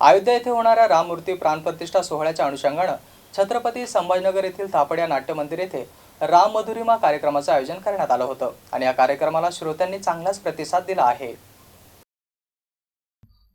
अयोध्या येथे होणाऱ्या राममूर्ती प्राणप्रतिष्ठा सोहळ्याच्या अनुषंगानं छत्रपती संभाजीनगर येथील थापड नाट्य मंदिर येथे राम मधुरिमा कार्यक्रमाचं आयोजन करण्यात आलं होतं आणि या कार्यक्रमाला श्रोत्यांनी चांगलाच प्रतिसाद दिला आहे.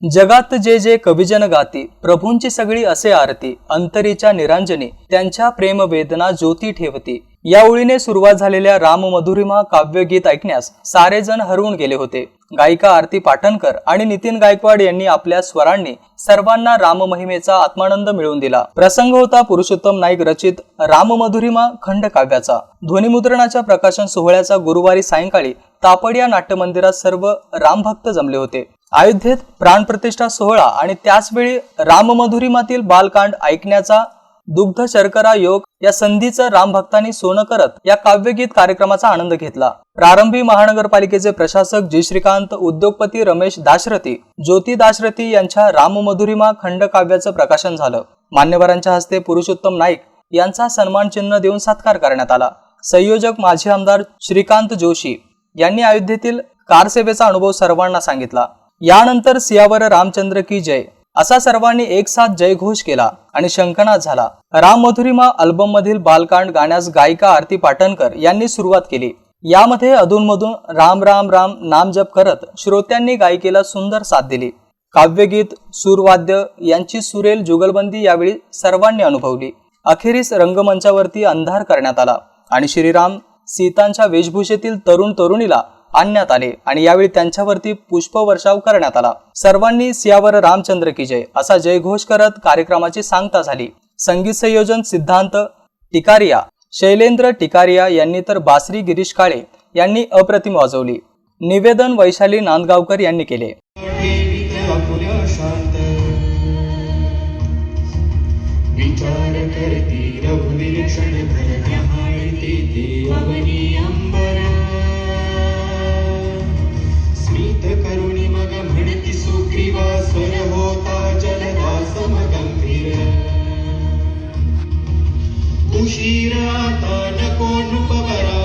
जगात जे जे कविजन गाती प्रभूंची सगळी असे आरती अंतरीच्या निरांजनी त्यांच्या प्रेम वेदना ज्योती ठेवती या ओळीने सुरुवात झालेल्या राम मधुरिमा काव्यगीत ऐकण्यास सारे जण हरवून गेले होते. गायिका आरती पाटणकर आणि नितीन गायकवाड यांनी आपल्या स्वरांनी सर्वांना राम महिमेचा आत्मानंद मिळवून दिला. प्रसंग होता पुरुषोत्तम नाईक रचित राम मधुरिमा खंड काव्याचा. ध्वनिमुद्रणाच्या प्रकाशन सोहळ्याचा गुरुवारी सायंकाळी तापड या नाट्यमंदिरात सर्व रामभक्त जमले होते. अयोध्येत प्राणप्रतिष्ठा सोहळा आणि त्याचवेळी राममधुरिमातील बालकांड ऐकण्याचा दुग्ध शर्करा योग या संधीचं रामभक्तांनी सोनं करत या काव्यगीत कार्यक्रमाचा आनंद घेतला. प्रारंभी महानगरपालिकेचे प्रशासक जी श्रीकांत उद्योगपती रमेश दाशरथी ज्योती दाशरथी यांच्या राममधुरिमा खंड काव्याचं प्रकाशन झालं. मान्यवरांच्या हस्ते पुरुषोत्तम नाईक यांचा सन्मान चिन्ह देऊन सत्कार करण्यात आला. संयोजक माजी आमदार श्रीकांत जोशी यांनी अयोध्येतील कारसेवेचा अनुभव सर्वांना सांगितला. यानंतर सियावर रामचंद्र की जय. असा सर्वांनी एक साथ जयघोष केला आणि शंखनाद झाला. राम मधुरिमा अल्बम मधील बालकांड गाण्यास गायिका आरती पाटणकर यांनी सुरुवात केली. यामध्ये अधूनमधून राम राम राम नाम जप करत श्रोत्यांनी गायिकेला सुंदर साथ दिली. काव्यगीत सूरवाद्य यांची सुरेल जुगलबंदी यावेळी सर्वांनी अनुभवली. अखेरीस रंगमंचावरती अंधार करण्यात आला आणि श्रीराम सीतांच्या वेशभूषेतील तरुण तरुणीला आणण्यात आले आणि यावेळी त्यांच्यावरती पुष्पवर्षाव करण्यात आला. सर्वांनी सियावर रामचंद्र की जय असा जयघोष करत कार्यक्रमाची सांगता झाली. संगीत संयोजन सिद्धांत टिकारिया शैलेंद्र टिकारिया यांनी तर बासरी गिरीश काळे यांनी अप्रतिम वाजवली. निवेदन वैशाली नांदगावकर यांनी केले. विचार करती रघुनिरीक्षण धर शीरा न को नृपकरा